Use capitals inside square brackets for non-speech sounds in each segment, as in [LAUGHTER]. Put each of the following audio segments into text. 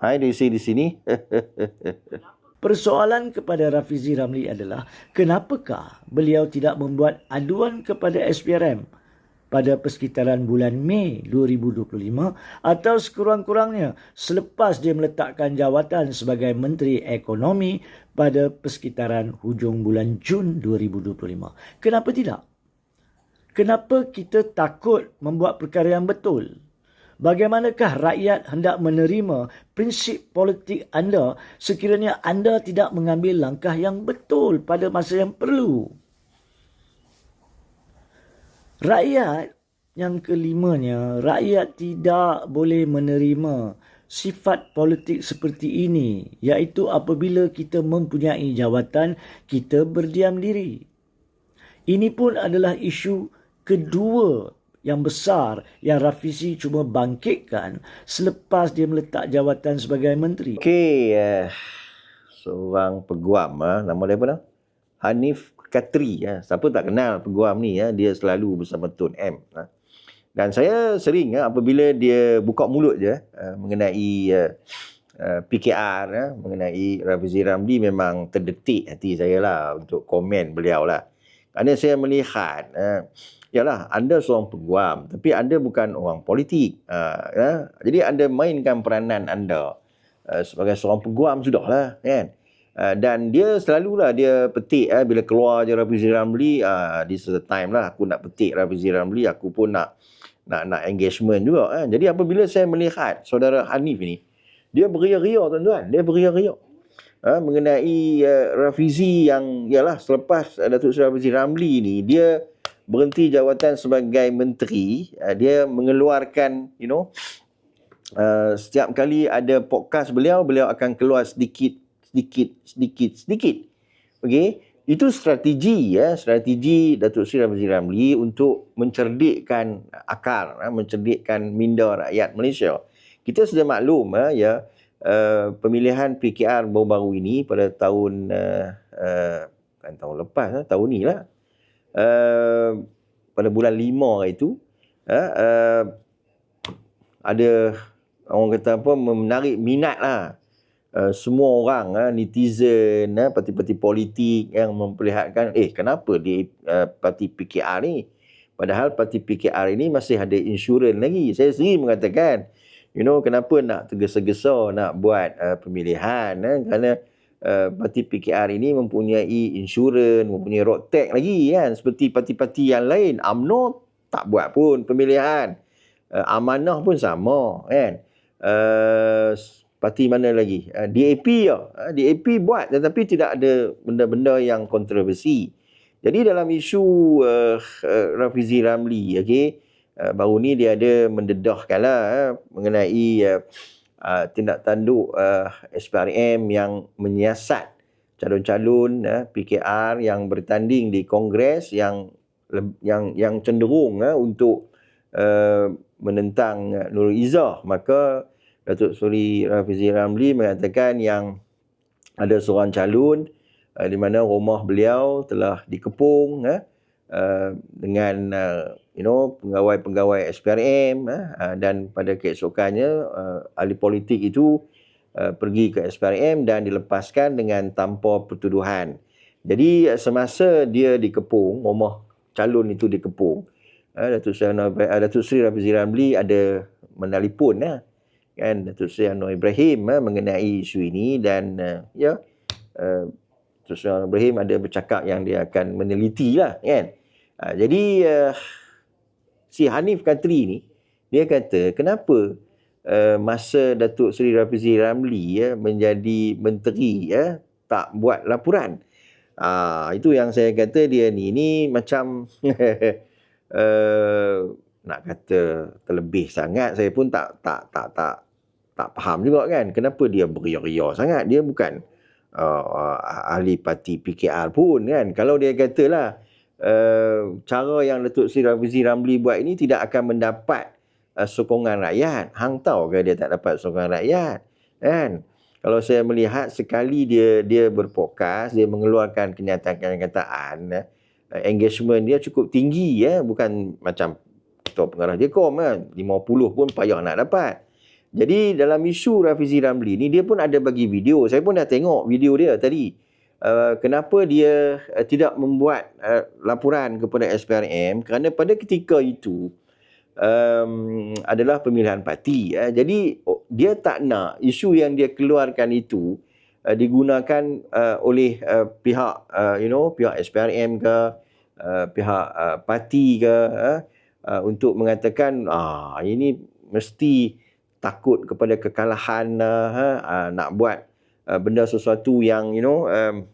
Hai DC di sini. [LAUGHS] Persoalan kepada Rafizi Ramli adalah kenapakah beliau tidak membuat aduan kepada SPRM pada persekitaran bulan Mei 2025 atau sekurang-kurangnya selepas dia meletakkan jawatan sebagai Menteri Ekonomi pada persekitaran hujung bulan Jun 2025. Kenapa tidak? Kenapa kita takut membuat perkara yang betul? Bagaimanakah rakyat hendak menerima prinsip politik anda sekiranya anda tidak mengambil langkah yang betul pada masa yang perlu? Rakyat yang kelimanya, rakyat tidak boleh menerima sifat politik seperti ini iaitu apabila kita mempunyai jawatan, kita berdiam diri. Ini pun adalah isu kedua yang besar yang Rafizi cuma bangkitkan selepas dia meletak jawatan sebagai menteri. Okey, uh, seorang peguam, uh, nama dia apa nama? Hanif Katri. Uh, siapa tak kenal peguam ni, uh, dia selalu bersama Tun M. Uh. Dan saya sering uh, apabila dia buka mulut je uh, mengenai uh, uh, PKR, uh, mengenai Rafizi Ramli memang terdetik hati saya lah untuk komen beliau lah. Kerana saya melihat uh, Yalah, anda seorang peguam, tapi anda bukan orang politik. Uh, ya? Jadi anda mainkan peranan anda uh, sebagai seorang peguam sudahlah, kan? Uh, dan dia selalulah dia petik uh, bila keluar je Rafizi Ramli, uh, this is the time lah aku nak petik Rafizi Ramli, aku pun nak nak nak engagement juga. Uh. Jadi apabila saya melihat saudara Hanif ini, dia beria-ria tuan-tuan, dia beria-ria. Uh, mengenai uh, Rafizi yang ialah selepas uh, Datuk Seri Rafizi Ramli ni, dia berhenti jawatan sebagai menteri uh, dia mengeluarkan you know uh, setiap kali ada podcast beliau beliau akan keluar sedikit sedikit sedikit sedikit. Okey? Itu strategi ya strategi Datuk Seri Ramli Ramli untuk mencerdikkan akal uh, mencerdikkan minda rakyat Malaysia. Kita sudah maklum ya uh, pemilihan PKR baru-baru ini pada tahun uh, uh, kan tahun lepas tahun ni lah uh, pada bulan lima hari itu uh, uh, ada orang kata apa menarik minat lah. Uh, semua orang uh, netizen uh, parti-parti politik yang memperlihatkan eh kenapa di uh, parti PKR ni? Padahal parti PKR ini masih ada insurans lagi. Saya sendiri mengatakan you know kenapa nak tergesa-gesa nak buat uh, pemilihan uh, kerana Uh, parti PKR ini mempunyai insurans, mempunyai road tax lagi kan. Seperti parti-parti yang lain. UMNO tak buat pun pemilihan. Uh, Amanah pun sama kan. Uh, parti mana lagi? Uh, DAP ya. Uh, DAP buat tetapi tidak ada benda-benda yang kontroversi. Jadi dalam isu uh, uh, Rafizi Ramli, okay, uh, baru ni dia ada mendedahkanlah uh, mengenai uh, uh, tindak tanduk uh, SPRM yang menyiasat calon-calon uh, PKR yang bertanding di kongres yang yang yang cenderung uh, untuk uh, menentang uh, Nurul Izzah. Maka Datuk Seri Rafizi Ramli mengatakan yang ada seorang calon uh, di mana rumah beliau telah dikepung uh, uh, dengan uh, you know pegawai-pegawai SPRM uh, uh, dan pada keesokannya uh, ahli politik itu uh, pergi ke SPRM dan dilepaskan dengan tanpa pertuduhan. Jadi uh, semasa dia dikepung, rumah calon itu dikepung, uh, Datuk Seri Anwar uh, Datuk Seri Rafizi Ramli ada menelpon uh, kan Datuk Seri Anwar Ibrahim uh, mengenai isu ini dan uh, ya uh, Datuk Seri Anwar Ibrahim ada bercakap yang dia akan meneliti lah kan. Uh, jadi uh, si Hanif Katri ni dia kata kenapa uh, masa Datuk Seri Rafizi Ramli ya menjadi menteri ya tak buat laporan. Uh, itu yang saya kata dia ni. Ni macam uh, [LAUGHS] nak kata terlebih sangat saya pun tak tak tak tak tak faham juga kan kenapa dia beria-ria sangat. Dia bukan uh, ahli parti PKR pun kan. Kalau dia katalah uh, cara yang Datuk Seri Rafizi Ramli buat ini tidak akan mendapat uh, sokongan rakyat. Hang tahu ke dia tak dapat sokongan rakyat? Kan? Kalau saya melihat sekali dia dia berpokas, dia mengeluarkan kenyataan-kenyataan, uh, engagement dia cukup tinggi ya, bukan macam ketua pengarah Jekom kan, 50 pun payah nak dapat. Jadi dalam isu Rafizi Ramli ni dia pun ada bagi video. Saya pun dah tengok video dia tadi. Uh, kenapa dia uh, tidak membuat uh, laporan kepada SPRM kerana pada ketika itu um, adalah pemilihan parti uh, jadi oh, dia tak nak isu yang dia keluarkan itu uh, digunakan uh, oleh uh, pihak uh, you know pihak SPRM ke uh, pihak uh, parti ke uh, uh, untuk mengatakan ah ini mesti takut kepada kekalahan uh, uh, nak buat uh, benda sesuatu yang you know um,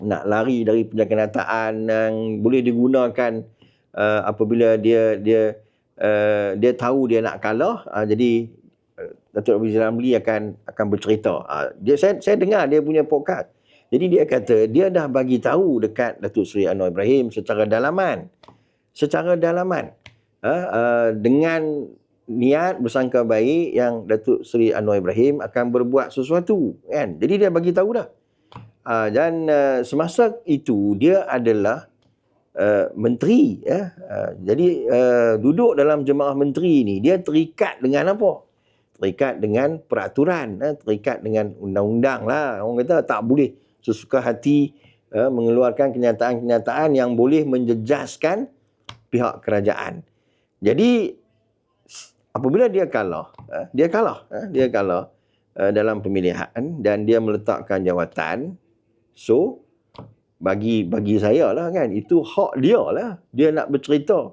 nak lari dari penjagaan yang boleh digunakan uh, apabila dia dia uh, dia tahu dia nak kalah uh, jadi uh, Datuk Abu Ramli akan akan bercerita. Uh, dia saya saya dengar dia punya podcast. Jadi dia kata dia dah bagi tahu dekat Datuk Seri Anwar Ibrahim secara dalaman. Secara dalaman. Uh, uh, dengan niat bersangka baik yang Datuk Seri Anwar Ibrahim akan berbuat sesuatu kan? Jadi dia bagi tahu dah. Uh, dan uh, semasa itu dia adalah uh, menteri ya. Uh, jadi uh, duduk dalam jemaah menteri ni dia terikat dengan apa? Terikat dengan peraturan uh, terikat dengan undang-undang lah. Orang kata tak boleh sesuka hati uh, mengeluarkan kenyataan-kenyataan yang boleh menjejaskan pihak kerajaan. Jadi apabila dia kalah, eh, dia kalah, eh, dia kalah eh, dalam pemilihan dan dia meletakkan jawatan, so bagi bagi saya lah kan itu hak dia lah. Dia nak bercerita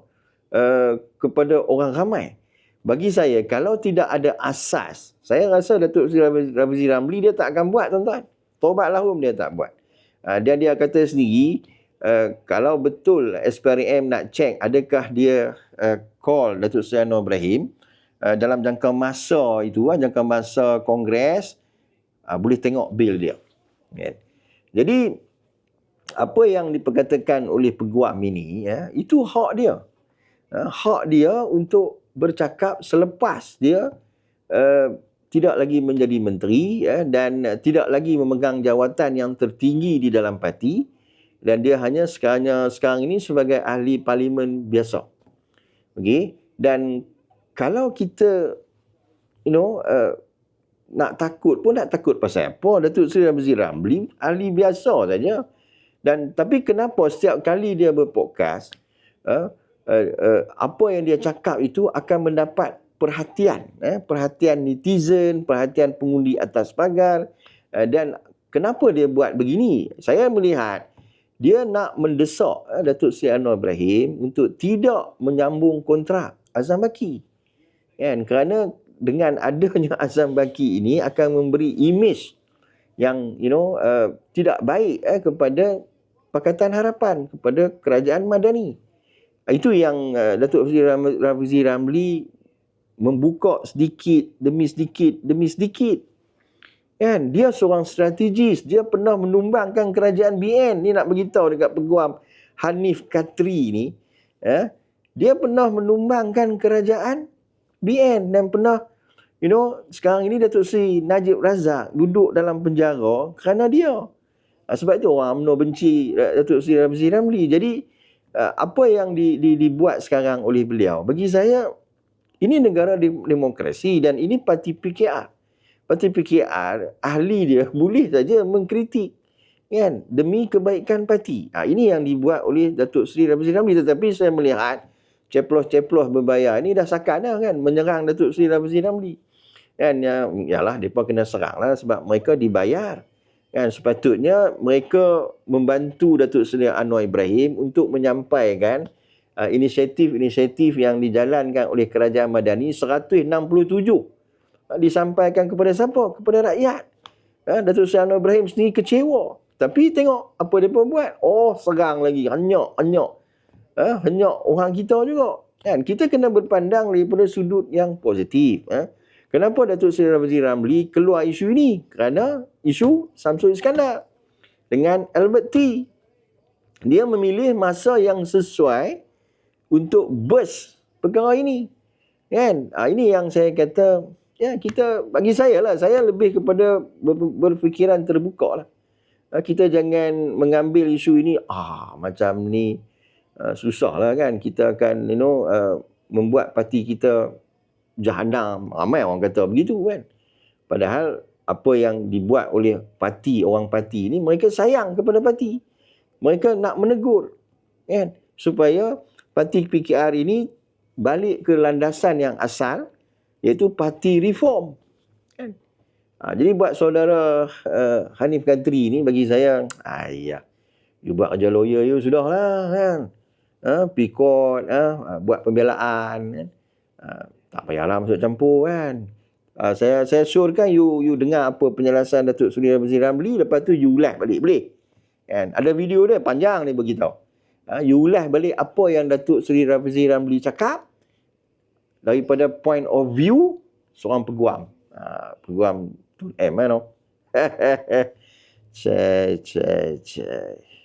uh, kepada orang ramai. Bagi saya kalau tidak ada asas saya rasa Datuk Rafizi Ramli dia tak akan buat tuan-tuan. Tobat lahum dia tak buat. Uh, dia dia kata sendiri uh, kalau betul SPRM nak check adakah dia uh, call Datuk Seri Anwar Ibrahim dalam jangka masa itu, uh, jangka masa kongres, uh, boleh tengok bil dia. Yeah. Jadi, apa yang diperkatakan oleh peguam ini, ya, itu hak dia. Uh, hak dia untuk bercakap selepas dia uh, tidak lagi menjadi menteri ya, dan tidak lagi memegang jawatan yang tertinggi di dalam parti dan dia hanya sekarang, sekarang ini sebagai ahli parlimen biasa. Okay? Dan kalau kita you know uh, nak takut pun nak takut pasal apa? Datuk Seri Ramzi Ramli ahli biasa saja. Dan tapi kenapa setiap kali dia berpodcast uh, uh, uh, apa yang dia cakap itu akan mendapat perhatian eh, perhatian netizen perhatian pengundi atas pagar. Uh, dan kenapa dia buat begini? Saya melihat dia nak mendesak uh, Datuk Seri Anwar Ibrahim untuk tidak menyambung kontrak Azam Baki kan? Kerana dengan adanya [LAUGHS] azam baki ini akan memberi image yang you know uh, tidak baik eh, kepada Pakatan Harapan kepada kerajaan Madani. Itu yang uh, Datuk Rafizi Ramli membuka sedikit demi sedikit demi sedikit. Kan? Dia seorang strategis. Dia pernah menumbangkan kerajaan BN ni nak beritahu dekat peguam Hanif Katri ni eh dia pernah menumbangkan kerajaan BN dan pernah you know sekarang ini Datuk Seri Najib Razak duduk dalam penjara kerana dia. Uh, sebab itu orang UMNO benci Datuk Seri Ramzi Ramli. Jadi uh, apa yang di, di, dibuat sekarang oleh beliau bagi saya ini negara demokrasi dan ini parti PKR. Parti PKR ahli dia [LAUGHS] boleh saja mengkritik kan demi kebaikan parti. Ha, ini yang dibuat oleh Datuk Seri Ramzi Ramli tetapi saya melihat ceplos-ceplos berbayar ni dah sakan dah kan menyerang Datuk Seri Rafizi Ramli. Kan ya yalah depa kena serang lah sebab mereka dibayar. Kan sepatutnya mereka membantu Datuk Seri Anwar Ibrahim untuk menyampaikan uh, inisiatif-inisiatif yang dijalankan oleh Kerajaan Madani 167 uh, disampaikan kepada siapa? Kepada rakyat. Uh, Datuk Seri Anwar Ibrahim sendiri kecewa. Tapi tengok apa dia buat. Oh, serang lagi. Anyak, anyak eh, hanya orang kita juga. Kan? Kita kena berpandang daripada sudut yang positif. Eh. Kenapa Datuk Seri Rafizi Ramli keluar isu ini? Kerana isu Samsul Iskandar dengan Albert T. Dia memilih masa yang sesuai untuk burst perkara ini. Kan? Ha, ini yang saya kata, ya kita bagi saya lah, saya lebih kepada berfikiran terbuka lah. Ha, kita jangan mengambil isu ini, ah macam ni, uh, susah lah kan kita akan you know uh, membuat parti kita jahanam. Ramai orang kata begitu kan. Padahal apa yang dibuat oleh parti, orang parti ni, mereka sayang kepada parti. Mereka nak menegur. Kan? Supaya parti PKR ini balik ke landasan yang asal, iaitu parti reform. Kan? Ha, jadi buat saudara uh, Hanif Kadri ni bagi saya, ayah, you buat kerja lawyer you sudah lah kan. Ha, pikot, ha, buat pembelaan kan. Ha, tak payahlah masuk campur kan. Ha, saya saya syorkan you you dengar apa penjelasan Datuk Seri Ramli Ramli lepas tu you ulas balik boleh. Kan? Ada video dia panjang ni beritahu. Ha, you ulas balik apa yang Datuk Seri Ramli Ramli cakap daripada point of view seorang peguam. Ha, peguam tu M kan. No? Cek, cek, cek.